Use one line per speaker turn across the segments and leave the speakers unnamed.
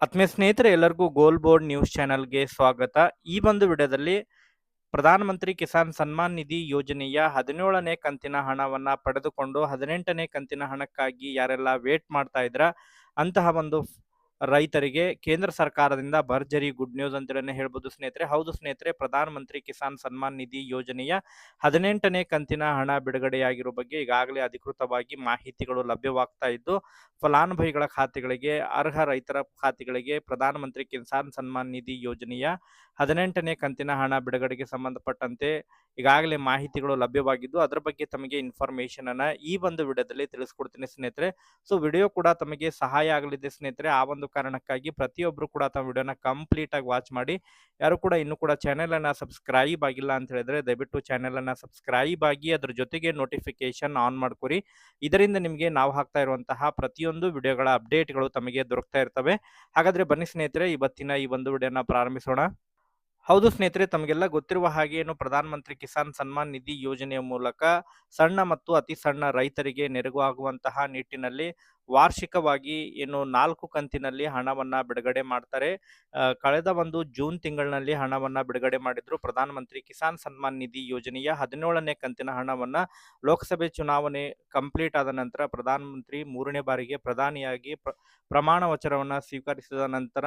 ಆತ್ಮೀಯ ಸ್ನೇಹಿತರೆ, ಎಲ್ಲರಿಗೂ ಗೋಲ್ ಬೋರ್ಡ್ ನ್ಯೂಸ್ ಚಾನೆಲ್ಗೆ ಸ್ವಾಗತ. ಈ ಒಂದು ವಿಡಿಯೋದಲ್ಲಿ ಪ್ರಧಾನಮಂತ್ರಿ ಕಿಸಾನ್ ಸನ್ಮಾನ್ ನಿಧಿ ಯೋಜನೆಯ ಹದಿನೇಳನೇ ಕಂತಿನ ಹಣವನ್ನ ಪಡೆದುಕೊಂಡು ಹದಿನೆಂಟನೇ ಕಂತಿನ ಹಣಕ್ಕಾಗಿ ಯಾರೆಲ್ಲ ವೇಟ್ ಮಾಡ್ತಾ ಇದ್ರ, ಅಂತಹ ಒಂದು ರೈತರಿಗೆ ಕೇಂದ್ರ ಸರ್ಕಾರದಿಂದ ಭರ್ಜರಿ ಗುಡ್ ನ್ಯೂಸ್ ಅಂತೇಳಿ ಹೇಳ್ಬೋದು. ಸ್ನೇಹಿತರೆ, ಹೌದು ಸ್ನೇಹಿತರೆ, ಪ್ರಧಾನಮಂತ್ರಿ ಕಿಸಾನ್ ಸನ್ಮಾನ್ ನಿಧಿ ಯೋಜನೆಯ ಹದಿನೆಂಟನೇ ಕಂತಿನ ಹಣ ಬಿಡುಗಡೆಯಾಗಿರೋ ಬಗ್ಗೆ ಈಗಾಗಲೇ ಅಧಿಕೃತವಾಗಿ ಮಾಹಿತಿಗಳು ಲಭ್ಯವಾಗ್ತಾ ಇದ್ದು, ಫಲಾನುಭವಿಗಳ ಖಾತೆಗಳಿಗೆ, ಅರ್ಹ ರೈತರ ಖಾತೆಗಳಿಗೆ ಪ್ರಧಾನಮಂತ್ರಿ ಕಿಸಾನ್ ಸನ್ಮಾನ್ ನಿಧಿ ಯೋಜನೆಯ ಹದಿನೆಂಟನೇ ಕಂತಿನ ಹಣ ಬಿಡುಗಡೆಗೆ ಸಂಬಂಧಪಟ್ಟಂತೆ ಈಗಾಗಲೇ ಮಾಹಿತಿಗಳು ಲಭ್ಯವಾಗಿದ್ದು, ಅದರ ಬಗ್ಗೆ ತಮಗೆ ಇನ್ಫಾರ್ಮೇಶನ್ ಅನ್ನ ಈ ಒಂದು ವಿಡಿಯೋದಲ್ಲಿ ತಿಳಿಸ್ಕೊಡ್ತೀನಿ ಸ್ನೇಹಿತರೆ. ಸೊ, ವಿಡಿಯೋ ಕೂಡ ತಮಗೆ ಸಹಾಯ ಆಗಲಿದೆ ಸ್ನೇಹಿತರೆ. ಆ ಒಂದು ಕಾರಣಕ್ಕಾಗಿ ಪ್ರತಿಯೊಬ್ಬರು ಕೂಡ ತಮ್ಮ ವಿಡಿಯೋನ ಕಂಪ್ಲೀಟ್ ಆಗಿ ವಾಚ್ ಮಾಡಿ. ಯಾರು ಕೂಡ ಇನ್ನೂ ಕೂಡ ಚಾನೆಲ್ ಅನ್ನ ಸಬ್ಸ್ಕ್ರೈಬ್ ಆಗಿಲ್ಲ ಅಂತ ಹೇಳಿದ್ರೆ ದಯವಿಟ್ಟು ಚಾನೆಲ್ ಅನ್ನ ಸಬ್ಸ್ಕ್ರೈಬ್ ಆಗಿ ಅದ್ರ ಜೊತೆಗೆ ನೋಟಿಫಿಕೇಶನ್ ಆನ್ ಮಾಡ್ಕೊರಿ. ಇದರಿಂದ ನಿಮಗೆ ನಾವು ಹಾಕ್ತಾ ಇರುವಂತಹ ಪ್ರತಿಯೊಂದು ವಿಡಿಯೋಗಳ ಅಪ್ಡೇಟ್ಗಳು ತಮಗೆ ದೊರಕ್ತಾ ಇರ್ತವೆ. ಹಾಗಾದ್ರೆ ಬನ್ನಿ ಸ್ನೇಹಿತರೆ, ಇವತ್ತಿನ ಈ ಒಂದು ವಿಡಿಯೋನ ಪ್ರಾರಂಭಿಸೋಣ. ಹೌದು ಸ್ನೇಹಿತರೆ, ತಮಗೆಲ್ಲ ಗೊತ್ತಿರುವ ಹಾಗೆ ಏನು ಪ್ರಧಾನಮಂತ್ರಿ ಕಿಸಾನ್ ಸನ್ಮಾನ್ ನಿಧಿ ಯೋಜನೆಯ ಮೂಲಕ ಸಣ್ಣ ಮತ್ತು ಅತಿ ಸಣ್ಣ ರೈತರಿಗೆ ನೆರವು ಆಗುವಂತಹ ನಿಟ್ಟಿನಲ್ಲಿ ವಾರ್ಷಿಕವಾಗಿ ಏನು ನಾಲ್ಕು ಕಂತಿನಲ್ಲಿ ಹಣವನ್ನ ಬಿಡುಗಡೆ ಮಾಡ್ತಾರೆ. ಕಳೆದ ಒಂದು ಜೂನ್ ತಿಂಗಳಿನಲ್ಲಿ ಹಣವನ್ನ ಬಿಡುಗಡೆ ಮಾಡಿದ್ರು ಪ್ರಧಾನಮಂತ್ರಿ ಕಿಸಾನ್ ಸನ್ಮಾನ್ ನಿಧಿ ಯೋಜನೆಯ ಹದಿನೇಳನೇ ಕಂತಿನ ಹಣವನ್ನ ಲೋಕಸಭೆ ಚುನಾವಣೆ ಕಂಪ್ಲೀಟ್ ಆದ ನಂತರ ಪ್ರಧಾನಮಂತ್ರಿ ಮೂರನೇ ಬಾರಿಗೆ ಪ್ರಧಾನಿಯಾಗಿ ಪ್ರಮಾಣ ವಚನವನ್ನ ಸ್ವೀಕರಿಸಿದ ನಂತರ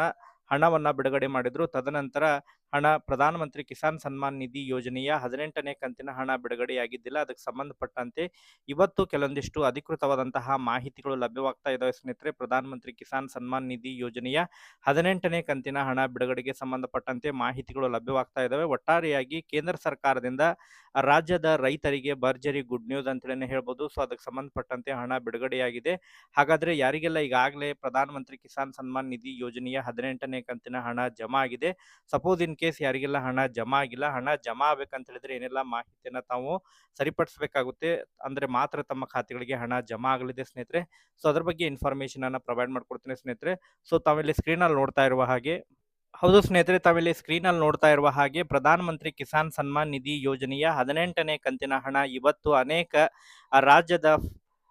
ಹಣವನ್ನ ಬಿಡುಗಡೆ ಮಾಡಿದ್ರು. ತದನಂತರ ಹಣ ಪ್ರಧಾನಮಂತ್ರಿ ಕಿಸಾನ್ ಸನ್ಮಾನ್ ನಿಧಿ ಯೋಜನೆಯ ಹದಿನೆಂಟನೇ ಕಂತಿನ ಹಣ ಬಿಡುಗಡೆಯಾಗಿದ್ದಿಲ್ಲ. ಅದಕ್ಕೆ ಸಂಬಂಧಪಟ್ಟಂತೆ ಇವತ್ತು ಕೆಲವೊಂದಿಷ್ಟು ಅಧಿಕೃತವಾದಂತಹ ಮಾಹಿತಿಗಳು ಲಭ್ಯವಾಗ್ತಾ ಇದ್ದಾವೆ ಸ್ನೇಹಿತರೆ ಪ್ರಧಾನಮಂತ್ರಿ ಕಿಸಾನ್ ಸನ್ಮಾನ್ ನಿಧಿ ಯೋಜನೆಯ ಹದಿನೆಂಟನೇ ಕಂತಿನ ಹಣ ಬಿಡುಗಡೆಗೆ ಸಂಬಂಧಪಟ್ಟಂತೆ ಮಾಹಿತಿಗಳು ಲಭ್ಯವಾಗ್ತಾ ಇದ್ದಾವೆ ಒಟ್ಟಾರೆಯಾಗಿ ಕೇಂದ್ರ ಸರ್ಕಾರದಿಂದ ರಾಜ್ಯದ ರೈತರಿಗೆ ಭರ್ಜರಿ ಗುಡ್ ನ್ಯೂಸ್ ಅಂತೇಳಿ ಹೇಳ್ಬೋದು. ಸೊ, ಅದಕ್ಕೆ ಸಂಬಂಧಪಟ್ಟಂತೆ ಹಣ ಬಿಡುಗಡೆಯಾಗಿದೆ. ಹಾಗಾದ್ರೆ ಯಾರಿಗೆಲ್ಲ ಈಗಾಗಲೇ ಪ್ರಧಾನಮಂತ್ರಿ ಕಿಸಾನ್ ಸನ್ಮಾನ್ ನಿಧಿ ಯೋಜನೆಯ ಹದಿನೆಂಟನೇ ಕಂತಿನ ಹಣ ಜಮಾ ಆಗಿದೆ, ಸಪೋಸ್ ಇನ್ ಕೇಸ್ ಯಾರಿಗೆಲ್ಲ ಹಣ ಜಮಾ ಆಗಿಲ್ಲ, ಹಣ ಜಮಾ ಆಗ್ಬೇಕಂತ ಹೇಳಿದ್ರೆ ಏನೆಲ್ಲ ಮಾಹಿತಿಯನ್ನ ತಾವು ಸರಿಪಡಿಸಬೇಕಾಗುತ್ತೆ. ಅಂದ್ರೆ ಮಾತ್ರ ತಮ್ಮ ಖಾತೆಗಳಿಗೆ ಹಣ ಜಮಾ ಆಗಲಿದೆ ಸ್ನೇಹಿತರೆ. ಸೊ, ಅದ್ರ ಬಗ್ಗೆ ಇನ್ಫಾರ್ಮೇಶನ್ ಅನ್ನ ಪ್ರೊವೈಡ್ ಮಾಡ್ಕೊಡ್ತೀನಿ ಸ್ನೇಹಿತರೆ. ಸೊ, ತಾವಿಲ್ಲಿ ಸ್ಕ್ರೀನ್ ಅಲ್ಲಿ ನೋಡ್ತಾ ಇರುವ ಹಾಗೆ. ಹೌದು ಸ್ನೇಹಿತರೆ, ತಾವಿಲ್ಲಿ ಸ್ಕ್ರೀನ್ ಅಲ್ಲಿ ನೋಡ್ತಾ ಇರುವ ಹಾಗೆ ಪ್ರಧಾನಮಂತ್ರಿ ಕಿಸಾನ್ ಸನ್ಮಾನ್ ನಿಧಿ ಯೋಜನೆಯ ಹದಿನೆಂಟನೇ ಕಂತಿನ ಹಣ ಇವತ್ತು ಅನೇಕ ರಾಜ್ಯದ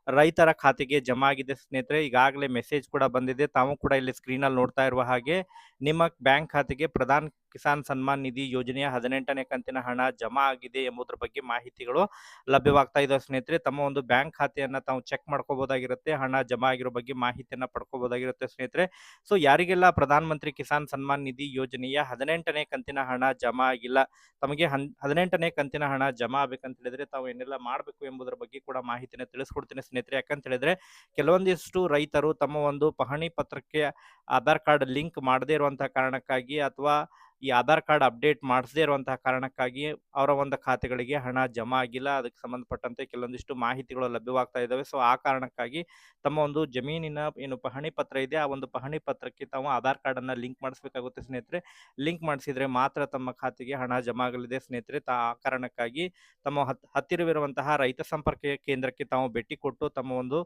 ರೈತರ ಖಾತೆಗೆ ಜಮಾ ಆಗಿದೆ ಸ್ನೇಹಿತರೆ. ಈಗಾಗಲೇ ಮೆಸೇಜ್ ಕೂಡ ಬಂದಿದೆ. ತಾವು ಕೂಡ ಇಲ್ಲಿ ಸ್ಕ್ರೀನ್ ಅಲ್ಲಿ ನೋಡ್ತಾ ಇರುವ ಹಾಗೆ. ನಿಮ್ಮ ಬ್ಯಾಂಕ್ ಖಾತೆಗೆ ಪ್ರಧಾನ್ ಕಿಸಾನ್ ಸನ್ಮಾನ್ ನಿಧಿ ಯೋಜನೆಯ ಹದಿನೆಂಟನೇ ಕಂತಿನ ಹಣ ಜಮಾ ಆಗಿದೆ ಎಂಬುದರ ಬಗ್ಗೆ ಮಾಹಿತಿಗಳು ಲಭ್ಯವಾಗ್ತಾ ಇದಾವೆ ಸ್ನೇಹಿತರೆ. ತಮ್ಮ ಒಂದು ಬ್ಯಾಂಕ್ ಖಾತೆಯನ್ನ ತಾವು ಚೆಕ್ ಮಾಡ್ಕೋಬಹುದಾಗಿರುತ್ತೆ ಹಣ ಜಮಾ ಆಗಿರೋ ಬಗ್ಗೆ ಮಾಹಿತಿಯನ್ನ ಪಡ್ಕೋಬಹುದಾಗಿರುತ್ತೆ ಸ್ನೇಹಿತರೆ. ಸೊ, ಯಾರಿಗೆಲ್ಲ ಪ್ರಧಾನ ಮಂತ್ರಿ ಕಿಸಾನ್ ಸನ್ಮಾನ್ ನಿಧಿ ಯೋಜನೆಯ ಹದಿನೆಂಟನೇ ಕಂತಿನ ಹಣ ಜಮಾ ಆಗಿಲ್ಲ, ತಮಗೆ ಹದಿನೆಂಟನೇ ಕಂತಿನ ಹಣ ಜಮಾ ಆಗ್ಬೇಕಂತ ಹೇಳಿದ್ರೆ ತಾವು ಏನೆಲ್ಲ ಮಾಡಬೇಕು ಎಂಬುದರ ಬಗ್ಗೆ ಕೂಡ ಮಾಹಿತಿಯನ್ನು ತಿಳಿಸ್ಕೊಡ್ತೇನೆ ಸ್ನೇಹಿತರೆ. ಯಾಕಂತ ಹೇಳಿದ್ರೆ, ಕೆಲವೊಂದಿಷ್ಟು ರೈತರು ತಮ್ಮ ಒಂದು ಪಹಣಿ ಪತ್ರಕ್ಕೆ ಆಧಾರ್ ಕಾರ್ಡ್ ಲಿಂಕ್ ಮಾಡದೇ ಇರುವಂತಹ ಕಾರಣಕ್ಕಾಗಿ ಅಥವಾ ಈ ಆಧಾರ್ ಕಾರ್ಡ್ ಅಪ್ಡೇಟ್ ಮಾಡಿಸದೇ ಇರುವಂತಹ ಕಾರಣಕ್ಕಾಗಿ ಅವರ ಒಂದು ಖಾತೆಗಳಿಗೆ ಹಣ ಜಮಾ ಆಗಿಲ್ಲ. ಅದಕ್ಕೆ ಸಂಬಂಧಪಟ್ಟಂತೆ ಕೆಲವೊಂದಿಷ್ಟು ಮಾಹಿತಿಗಳು ಲಭ್ಯವಾಗ್ತಾ ಇದ್ದಾವೆ. ಸೊ, ಆ ಕಾರಣಕ್ಕಾಗಿ ತಮ್ಮ ಒಂದು ಜಮೀನಿನ ಏನು ಪಹಣಿ ಪತ್ರ ಇದೆ, ಆ ಒಂದು ಪಹಣಿ ಪತ್ರಕ್ಕೆ ತಾವು ಆಧಾರ್ ಕಾರ್ಡ್ ಅನ್ನ ಲಿಂಕ್ ಮಾಡಿಸ್ಬೇಕಾಗುತ್ತೆ ಸ್ನೇಹಿತರೆ. ಲಿಂಕ್ ಮಾಡಿಸಿದ್ರೆ ಮಾತ್ರ ತಮ್ಮ ಖಾತೆಗೆ ಹಣ ಜಮಾ ಆಗಲಿದೆ ಸ್ನೇಹಿತರೆ. ತಾ, ಆ ಕಾರಣಕ್ಕಾಗಿ ತಮ್ಮ ಹತ್ತಿರವಿರುವಂತಹ ರೈತ ಸಂಪರ್ಕ ಕೇಂದ್ರಕ್ಕೆ ತಾವು ಭೇಟಿ ಕೊಟ್ಟು ತಮ್ಮ ಒಂದು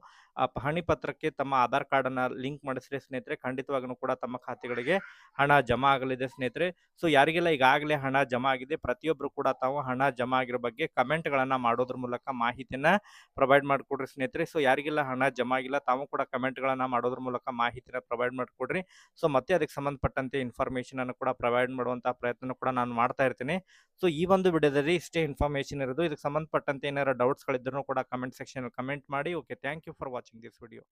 ಪಹಣಿ ಪತ್ರಕ್ಕೆ ತಮ್ಮ ಆಧಾರ್ ಕಾರ್ಡ್ ಅನ್ನ ಲಿಂಕ್ ಮಾಡಿಸಿದ್ರೆ ಸ್ನೇಹಿತರೆ ಖಂಡಿತವಾಗೂ ಕೂಡ ತಮ್ಮ ಖಾತೆಗಳಿಗೆ ಹಣ ಜಮಾ ಆಗಲಿದೆ ಸ್ನೇಹಿತರೆ. ಸೊ ಯಾರಿಗೆಲ್ಲ ಈಗಾಗಲೇ ಹಣ ಜಮಾ ಆಗಿದೆ ಪ್ರತಿಯೊಬ್ಬರು ಕೂಡ ತಾವು ಹಣ ಜಮಾ ಆಗಿರೋ ಬಗ್ಗೆ ಕಮೆಂಟ್ಗಳನ್ನು ಮಾಡೋದ್ರ ಮೂಲಕ ಮಾಹಿತಿನ ಪ್ರೊವೈಡ್ ಮಾಡಿಕೊಡ್ರಿ ಸ್ನೇಹಿತರೆ. ಸೊ ಯಾರಿಗೆಲ್ಲ ಹಣ ಜಮಾ ಆಗಿಲ್ಲ, ತಾವು ಕೂಡ ಕಮೆಂಟ್ಗಳನ್ನು ಮಾಡೋದ್ರ ಮೂಲಕ ಮಾಹಿತಿನ ಪ್ರೊವೈಡ್ ಮಾಡಿಕೊಡ್ರಿ. ಸೊ ಮತ್ತೆ ಅದಕ್ಕೆ ಸಂಬಂಧಪಟ್ಟಂತೆ ಇನ್ಫಾರ್ಮೇಶನ್ ಅನ್ನು ಕೂಡ ಪ್ರೊವೈಡ್ ಮಾಡುವಂತಹ ಪ್ರಯತ್ನ ಕೂಡ ನಾನು ಮಾಡ್ತಾ ಇರ್ತೀನಿ. ಸೊ ಈ ಒಂದು ವಿಡಿಯೋದಲ್ಲಿ ಇಷ್ಟೇ ಇನ್ಫಾರ್ಮೇಷನ್ ಇರೋದು. ಇದಕ್ಕೆ ಸಂಬಂಧಪಟ್ಟಂತೆ ಏನಾರ ಡೌಟ್ಸ್ ಗಳಿದ್ರು ಕೂಡ ಕಮೆಂಟ್ ಸೆಕ್ಷನ್ ಕಮೆಂಟ್ ಮಾಡಿ. Okay thank you for watching this video